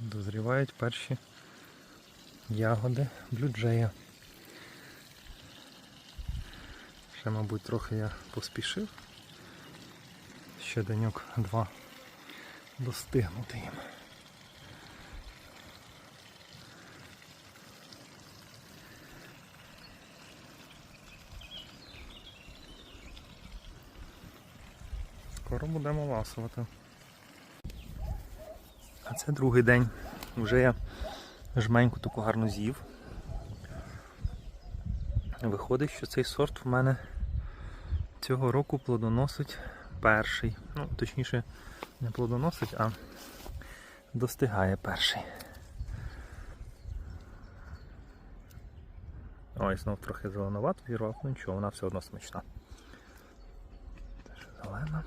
Дозрівають перші ягоди блюджея. Ще, мабуть, трохи я поспішив. Ще деньок два достигнути їм. Скоро будемо ласувати. А це другий день. Вже я жменьку таку гарно з'їв. Виходить, що цей сорт в мене цього року плодоносить перший. Ну, точніше, не плодоносить, а достигає перший. Ой, знов трохи зеленувато зірвав, ну нічого, вона все одно смачна. Зелена.